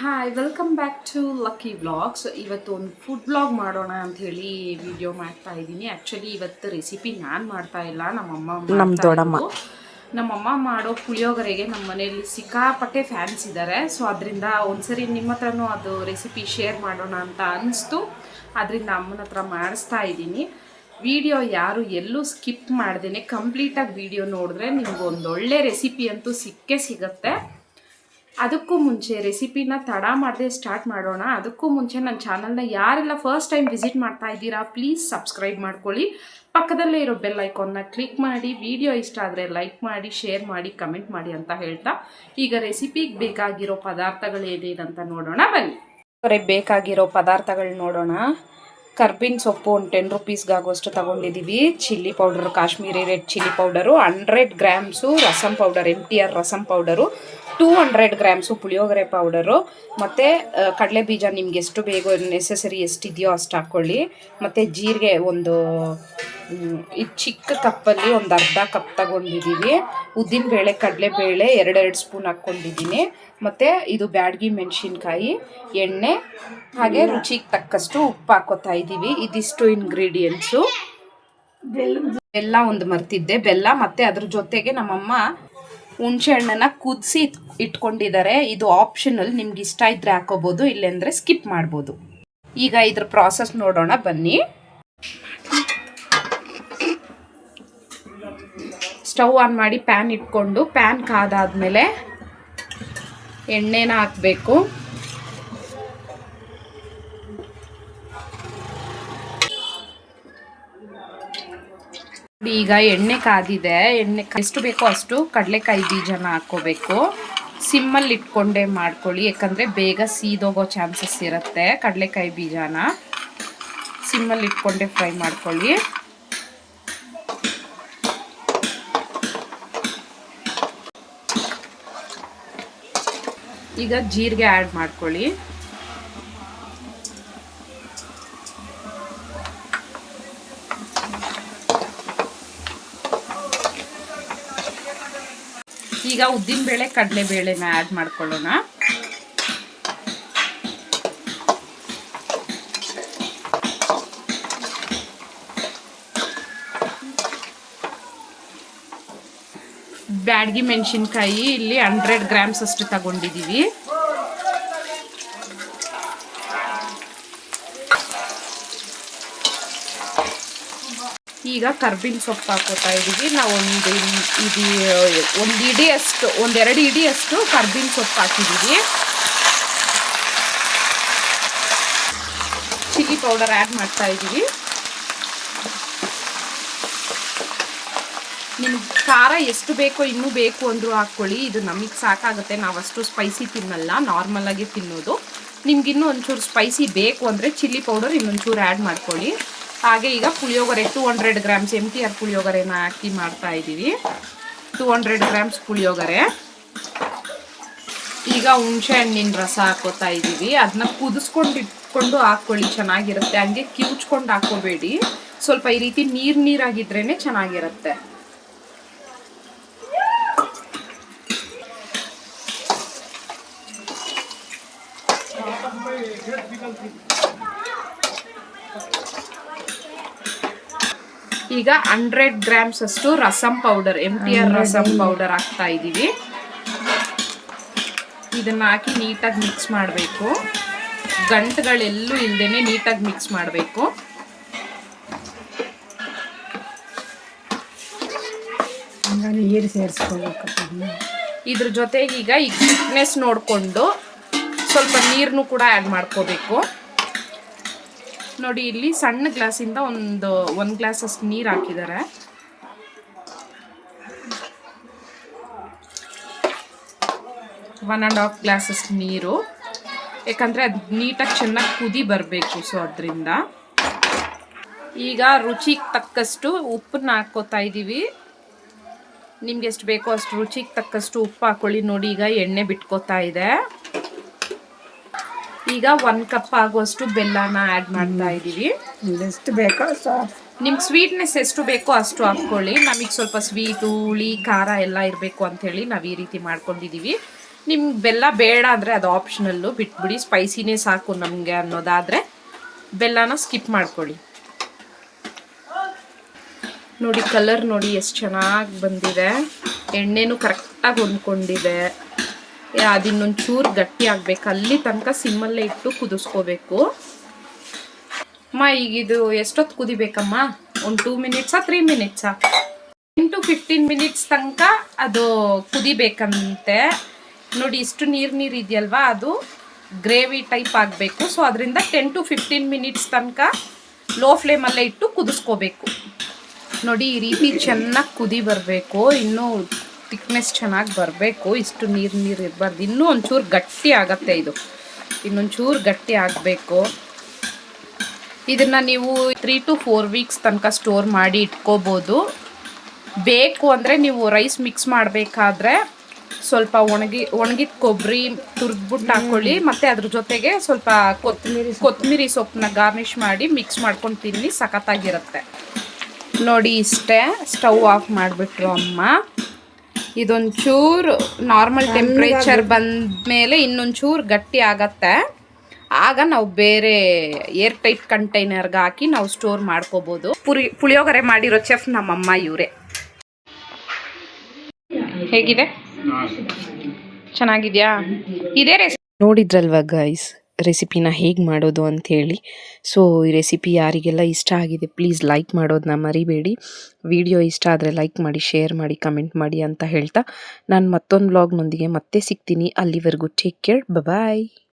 Hi welcome back to Lucky vlogs ಇವತ್ತು ಒಂದು food blog ಮಾಡೋಣ ಅಂತ ಹೇಳಿ ವಿಡಿಯೋ ಮಾಡ್ತಾ ಇದ್ದೀನಿ. ಆ್ಯಕ್ಚುಲಿ ಇವತ್ತು ರೆಸಿಪಿ ನಾನು ಮಾಡ್ತಾ ಇಲ್ಲ ನಮ್ಮಮ್ಮ ನಮ್ಮ ದೊಡ್ಡಮ್ಮ. ನಮ್ಮಮ್ಮ ಮಾಡೋ ಪುಳಿಯೋಗರೆಗೆ ನಮ್ಮ ಮನೆಯಲ್ಲಿ ಸಿಕ್ಕಾಪಟ್ಟೆ ಫ್ಯಾನ್ಸ್ ಇದ್ದಾರೆ ಸೊ ಅದರಿಂದ ಒಂದ್ಸರಿ ನಿಮ್ಮ ಹತ್ರನೂ ಅದು ರೆಸಿಪಿ ಶೇರ್ ಮಾಡೋಣ ಅಂತ ಅನಿಸ್ತು. ಅದರಿಂದ ಅಮ್ಮನ ಹತ್ರ ಮಾಡಿಸ್ತಾ ಇದ್ದೀನಿ. ವಿಡಿಯೋ ಯಾರು ಎಲ್ಲೂ ಸ್ಕಿಪ್ ಮಾಡ್ದೇನೆ. ಕಂಪ್ಲೀಟಾಗಿ ವಿಡಿಯೋ ನೋಡಿದ್ರೆ ನಿಮ್ಗೆ ಒಂದೊಳ್ಳೆ ರೆಸಿಪಿ ಅಂತೂ ಸಿಕ್ಕೇ ಸಿಗುತ್ತೆ. ಅದಕ್ಕೂ ಮುಂಚೆ ರೆಸಿಪಿನ ತಡ ಮಾಡದೆ ಸ್ಟಾರ್ಟ್ ಮಾಡೋಣ. ಅದಕ್ಕೂ ಮುಂಚೆ ನನ್ನ ಚಾನಲ್ನ ಯಾರೆಲ್ಲ ಫಸ್ಟ್ ಟೈಮ್ ವಿಸಿಟ್ ಮಾಡ್ತಾ ಇದ್ದೀರಾ ಪ್ಲೀಸ್ ಸಬ್ಸ್ಕ್ರೈಬ್ ಮಾಡ್ಕೊಳ್ಳಿ. ಪಕ್ಕದಲ್ಲೇ ಇರೋ ಬೆಲ್ ಐಕಾನ್ನ ಕ್ಲಿಕ್ ಮಾಡಿ ವಿಡಿಯೋ ಇಷ್ಟ ಆದರೆ ಲೈಕ್ ಮಾಡಿ ಶೇರ್ ಮಾಡಿ ಕಮೆಂಟ್ ಮಾಡಿ ಅಂತ ಹೇಳ್ತಾ. ಈಗ ರೆಸಿಪಿಗೆ ಬೇಕಾಗಿರೋ ಪದಾರ್ಥಗಳು ಏನೇನಂತ ನೋಡೋಣ. ಬನ್ನಿ. ಅವರಿಗೆ ಬೇಕಾಗಿರೋ ಪದಾರ್ಥಗಳು ನೋಡೋಣ. ಕರ್ಬಿನ್ ಸೊಪ್ಪು ಒಂದು ಟೆನ್ ರುಪೀಸ್ಗಾಗೋಷ್ಟು ತೊಗೊಂಡಿದ್ದೀವಿ chilli powder, Kashmiri red chilli powder hundred grams rasam powder M T R rasam powder. Two hundred grams puliyogare powder ಮತ್ತು ಕಡಲೆ ಬೀಜ ನಿಮ್ಗೆ ಎಷ್ಟು ಬೇಗ ನೆಸೆಸರಿ ಎಷ್ಟಿದೆಯೋ ಅಷ್ಟು ಹಾಕ್ಕೊಳ್ಳಿ ಮತ್ತು ಜೀರಿಗೆ ಒಂದು ಈ ಚಿಕ್ಕ ಕಪ್ಪಲ್ಲಿ ಒಂದು ಅರ್ಧ ಕಪ್ ತಗೊಂಡಿದ್ದೀವಿ ಉದ್ದಿನಬೇಳೆ ಕಡಲೆಬೇಳೆ ಎರಡೆರಡು ಸ್ಪೂನ್ ಹಾಕ್ಕೊಂಡಿದ್ದೀನಿ ಮತ್ತು ಇದು ಬ್ಯಾಡ್ಗಿ ಮೆಣಸಿನ್ಕಾಯಿ ಎಣ್ಣೆ ಹಾಗೆ ರುಚಿಗೆ ತಕ್ಕಷ್ಟು ಉಪ್ಪು ಹಾಕೋತಾ ಇದ್ದೀವಿ ಇದಿಷ್ಟು ಇಂಗ್ರೀಡಿಯೆಂಟ್ಸು ಬೆಲ್ಲ ಒಂದು ಮರ್ತಿದ್ದೆ. ಬೆಲ್ಲ ಮತ್ತು ಅದ್ರ ಜೊತೆಗೆ ನಮ್ಮಮ್ಮ ಹುಣಸೆ ಹಣ್ಣನ್ನು ಕುದಿಸಿ ಇಟ್ಕೊಂಡಿದ್ದಾರೆ. ಇದು ಆಪ್ಷನಲ್ ನಿಮ್ಗೆ ಇಷ್ಟ ಇದ್ರೆ ಹಾಕೋಬೋದು ಇಲ್ಲಂದ್ರೆ ಸ್ಕಿಪ್ ಮಾಡ್ಬೋದು. ಈಗ ಇದ್ರ ಪ್ರಾಸೆಸ್ ನೋಡೋಣ, ಬನ್ನಿ. ಸ್ಟವ್ ಆನ್ ಮಾಡಿ ಪ್ಯಾನ್ ಇಟ್ಕೊಂಡು ಪ್ಯಾನ್ ಕಾದಾದ್ಮೇಲೆ ಎಣ್ಣೆನ ಹಾಕಬೇಕು. ಈಗ ಎಣ್ಣೆ ಕಾದಿದೆ. ಎಣ್ಣೆ ಎಷ್ಟು ಬೇಕೋ ಅಷ್ಟು ಕಡಲೆಕಾಯಿ ಬೀಜನ ಹಾಕ್ಕೋಬೇಕು. ಸಿಮ್ಮಲ್ಲಿ ಇಟ್ಕೊಂಡೇ ಮಾಡ್ಕೊಳ್ಳಿ. ಯಾಕಂದರೆ ಬೇಗ ಸೀದೋಗೋ ಚಾನ್ಸಸ್ ಇರುತ್ತೆ ಕಡಲೆಕಾಯಿ ಬೀಜನ. ಸಿಮ್ಮಲ್ಲಿ ಇಟ್ಕೊಂಡೇ ಫ್ರೈ ಮಾಡ್ಕೊಳ್ಳಿ. ಈಗ ಜೀರಿಗೆ ಆ್ಯಡ್ ಮಾಡ್ಕೊಳ್ಳಿ. ಈಗ ಉದ್ದಿನ ಬೇಳೆ ಕಡಲೆ ಬೇಳೆನ ಆ್ಯಡ್ ಮಾಡ್ಕೊಳ್ಳೋಣ. ಬ್ಯಾಡ್ಗಿ ಮೆಣಸಿನ್ಕಾಯಿ ಇಲ್ಲಿ ಹಂಡ್ರೆಡ್ ಗ್ರಾಮ್ಸ್ ಅಷ್ಟು ತಗೊಂಡಿದ್ದೀವಿ ಈಗ ಕರ್ಬೇವಿನ ಸೊಪ್ಪು ಹಾಕೋತಾ ಇದ್ದೀವಿ ನಾವು ಒಂದು ಇದು ಒಂದು ಇಡಿ ಅಷ್ಟು ಒಂದೆರಡು ಇಡಿ ಅಷ್ಟು ಕರ್ಬೇವಿನ ಸೊಪ್ಪು ಹಾಕಿದ್ದೀವಿ ಚಿಲ್ಲಿ ಪೌಡರ್ ಆ್ಯಡ್ ಮಾಡ್ತಾ ಇದ್ದೀವಿ ನಿಮ್ಗೆ ಖಾರ ಎಷ್ಟು ಬೇಕೋ ಇನ್ನೂ ಬೇಕು ಅಂದರೂ ಹಾಕ್ಕೊಳ್ಳಿ ಇದು ನಮಗೆ ಸಾಕಾಗುತ್ತೆ. ನಾವು ಅಷ್ಟು ಸ್ಪೈಸಿ ತಿನ್ನಲ್ಲ. ನಾರ್ಮಲಾಗಿ ತಿನ್ನೋದು. ನಿಮ್ಗೆ ಇನ್ನೂ ಒಂಚೂರು ಸ್ಪೈಸಿ ಬೇಕು ಅಂದರೆ ಚಿಲ್ಲಿ ಪೌಡರ್ ಇನ್ನೊಂಚೂರು ಆ್ಯಡ್ ಮಾಡ್ಕೊಳ್ಳಿ. ಹಾಗೆ ಈಗ puliyogare two hundred grams M T R ಪುಳಿಯೋಗರೆನ ಹಾಕಿ ಮಾಡ್ತಾ ಇದ್ದೀವಿ. Two hundred grams puliyogare. ಈಗ ಹುಣಸೆ ಹಣ್ಣಿನ ರಸ ಹಾಕೋತಾ ಇದ್ದೀವಿ. ಅದನ್ನ ಕುದಿಸ್ಕೊಂಡು ಇಟ್ಕೊಂಡು ಹಾಕ್ಕೊಳ್ಳಿ, ಚೆನ್ನಾಗಿರುತ್ತೆ. ಹಂಗೆ ಕಿವುಚ್ಕೊಂಡು ಹಾಕೋಬೇಡಿ ಸ್ವಲ್ಪ ಈ ರೀತಿ ನೀರು ನೀರಾಗಿದ್ರೇ ಚೆನ್ನಾಗಿರುತ್ತೆ. ಈಗ ಹಂಡ್ರೆಡ್ ಗ್ರಾಮ್ಸ್ ಅಷ್ಟು rasam powder M T R rasam powder ಹಾಕ್ತಾ ಇದ್ದೀವಿ. ಇದನ್ನ ಹಾಕಿ ನೀಟಾಗಿ ಮಿಕ್ಸ್ ಮಾಡಬೇಕು. ಗಂಟುಗಳೆಲ್ಲೂ ಇಲ್ಲದೇನೆ ನೀಟಾಗಿ ಮಿಕ್ಸ್ ಮಾಡಬೇಕು. ನೀರು ಸೇರಿಸ್ಕೋಬೇಕು ಇದ್ರ ಜೊತೆಗೆ ಈಗ ಈ ಥಿಕ್ನೆಸ್ ನೋಡಿಕೊಂಡು ಸ್ವಲ್ಪ ನೀರನ್ನು ಕೂಡ ಆ್ಯಡ್ ಮಾಡ್ಕೋಬೇಕು. ನೋಡಿ, ಇಲ್ಲಿ ಸಣ್ಣ ಗ್ಲಾಸಿಂದ ಒಂದು ಒಂದು ಗ್ಲಾಸ್ ಅಷ್ಟು ನೀರು ಹಾಕಿದ್ದಾರೆ. ಒನ್ ಆ್ಯಂಡ್ ಹಾಫ್ ಗ್ಲಾಸ್ ಅಷ್ಟು ನೀರು. ಯಾಕಂದರೆ ಅದು ನೀಟಾಗಿ ಚೆನ್ನಾಗಿ ಕುದಿ ಬರಬೇಕು ಸೊ ಅದರಿಂದ. ಈಗ ರುಚಿಗೆ ತಕ್ಕಷ್ಟು ಉಪ್ಪನ್ನ ಹಾಕ್ಕೋತಾ ಇದ್ದೀವಿ ನಿಮ್ಗೆ ಎಷ್ಟು ಬೇಕೋ ಅಷ್ಟು ರುಚಿಗೆ ತಕ್ಕಷ್ಟು ಉಪ್ಪು ಹಾಕೊಳ್ಳಿ ನೋಡಿ, ಈಗ ಎಣ್ಣೆ ಬಿಟ್ಕೋತಾ ಇದೆ. ಈಗ ಒಂದು ಕಪ್ ಆಗುವಷ್ಟು ಬೆಲ್ಲನ ಆ್ಯಡ್ ಮಾಡ್ತಾ ಇದ್ದೀವಿ ಎಷ್ಟು ಬೇಕೋ? ನಿಮ್ಗೆ ಸ್ವೀಟ್ನೆಸ್ ಎಷ್ಟು ಬೇಕೋ ಅಷ್ಟು ಹಾಕ್ಕೊಳ್ಳಿ ನಮಗೆ ಸ್ವಲ್ಪ ಸ್ವೀಟು ಹುಳಿ ಖಾರ ಎಲ್ಲ ಇರಬೇಕು ಅಂಥೇಳಿ ನಾವು ಈ ರೀತಿ ಮಾಡ್ಕೊಂಡಿದ್ದೀವಿ ನಿಮ್ಗೆ ಬೆಲ್ಲ ಬೇಡ ಅಂದರೆ ಅದು ಆಪ್ಷನಲ್ಲು ಬಿಟ್ಬಿಡಿ ಸ್ಪೈಸಿನೇ ಸಾಕು ನಮಗೆ ಅನ್ನೋದಾದರೆ ಬೆಲ್ಲನ ಸ್ಕಿಪ್ ಮಾಡ್ಕೊಳ್ಳಿ. ನೋಡಿ ಕಲರ್ ನೋಡಿ ಎಷ್ಟು ಚೆನ್ನಾಗಿ ಬಂದಿದೆ. ಎಣ್ಣೆನೂ ಕರೆಕ್ಟಾಗಿ ಹೊಂದ್ಕೊಂಡಿದೆ. ಅದಿನ್ನೊಂದು ಚೂರು ಗಟ್ಟಿ ಆಗ್ಬೇಕು. ಅಲ್ಲಿ ತನಕ ಸಿಮ್ಮಲ್ಲೇ ಇಟ್ಟು ಕುದಿಸ್ಕೋಬೇಕು. ಅಮ್ಮ, ಈಗ ಇದು ಎಷ್ಟೊತ್ತು ಕುದಿಬೇಕಮ್ಮ? ಒಂದು ಟೂ ಮಿನಿಟ್ಸಾ ತ್ರೀ ಮಿನಿಟ್ಸಾ ಟೆನ್ ಟು ಫಿಫ್ಟೀನ್ ಮಿನಿಟ್ಸ್ ತನಕ ಅದು ಕುದಿಬೇಕಂತೆ. ನೋಡಿ, ಇಷ್ಟು ನೀರು ನೀರು ಇದೆಯಲ್ವಾ? ಅದು ಗ್ರೇವಿ ಟೈಪ್ ಆಗಬೇಕು. ಸೊ ಅದರಿಂದ ಟೆನ್ ಟು ಫಿಫ್ಟೀನ್ ಮಿನಿಟ್ಸ್ ತನಕ ಲೋ ಫ್ಲೇಮಲ್ಲೇ ಇಟ್ಟು ಕುದಿಸ್ಕೋಬೇಕು. ನೋಡಿ, ಈ ರೀತಿ ಚೆನ್ನಾಗಿ ಕುದಿ ಬರಬೇಕು. ಇನ್ನೂ ತಿಕ್ನೆಸ್ ಚೆನ್ನಾಗಿ ಬರಬೇಕು ಇಷ್ಟು ನೀರು ನೀರು ಇರಬಾರ್ದು. ಇನ್ನೂ ಒಂಚೂರು ಗಟ್ಟಿ ಆಗತ್ತೆ ಇದು. ಇನ್ನೊಂಚೂರು ಗಟ್ಟಿ ಆಗಬೇಕು. ಇದನ್ನು ನೀವು ತ್ರೀ ಟು ಫೋರ್ ವೀಕ್ಸ್ ತನಕ ಸ್ಟೋರ್ ಮಾಡಿ ಇಟ್ಕೋಬೋದು. ಬೇಕು ಅಂದರೆ ನೀವು ರೈಸ್ ಮಿಕ್ಸ್ ಮಾಡಬೇಕಾದ್ರೆ ಸ್ವಲ್ಪ ಒಣಗಿ ಒಣಗಿದ ಕೊಬ್ಬರಿ ತುರಿದ್ಬಿಟ್ಟು ಹಾಕ್ಕೊಳ್ಳಿ ಮತ್ತು ಅದ್ರ ಜೊತೆಗೆ ಸ್ವಲ್ಪ ಕೊತ್ತಂಬರಿ ಕೊತ್ತಂಬರಿ ಸೊಪ್ಪನ್ನ ಗಾರ್ನಿಷ್ ಮಾಡಿ ಮಿಕ್ಸ್ ಮಾಡ್ಕೊಂಡು ತಿನ್ನಿ ಸಖತ್ತಾಗಿರುತ್ತೆ. ನೋಡಿ ಇಷ್ಟೇ ಸ್ಟವ್ ಆಫ್ ಮಾಡಿಬಿಟ್ರು ಅಮ್ಮ. ಇದೊಂಚೂರು ನಾರ್ಮಲ್ ಟೆಂಪ್ರೇಚರ್ ಬಂದಮೇಲೆ ಇನ್ನೊಂಚೂರು ಗಟ್ಟಿ ಆಗತ್ತೆ. ಆಗ ನಾವು ಬೇರೆ ಏರ್ ಟೈಟ್ ಕಂಟೈನರ್ಗೆ ಹಾಕಿ ನಾವು ಸ್ಟೋರ್ ಮಾಡ್ಕೋಬೋದು. ಪುರಿ ಪುಳಿಯೋಗರೆ ಮಾಡಿರೋ ಚೆಫ್ ನಮ್ಮಮ್ಮ ಇವರೇ. ಹೇಗಿದೆ? ಚೆನ್ನಾಗಿದೆಯಾ? ಇದೇ ರೆಸಿಪಿ ನೋಡಿದ್ರಲ್ವಾ ಗೈಸ್ ರೆಸಿಪಿನ ಹೇಗೆ ಮಾಡೋದು ಅಂಥೇಳಿ. ಸೊ ಈ ರೆಸಿಪಿ ಯಾರಿಗೆಲ್ಲ ಇಷ್ಟ ಆಗಿದೆ ಪ್ಲೀಸ್ ಲೈಕ್ ಮಾಡೋದನ್ನ ಮರಿಬೇಡಿ. ವಿಡಿಯೋ ಇಷ್ಟ ಆದರೆ ಲೈಕ್ ಮಾಡಿ ಶೇರ್ ಮಾಡಿ ಕಮೆಂಟ್ ಮಾಡಿ ಅಂತ ಹೇಳ್ತಾ ನಾನು ಮತ್ತೊಂದು ವ್ಲಾಗ್ನೊಂದಿಗೆ ಮತ್ತೆ ಸಿಗ್ತೀನಿ. ಅಲ್ಲಿವರೆಗೂ ಟೇಕ್ ಕೇರ್ ಬಾಯ್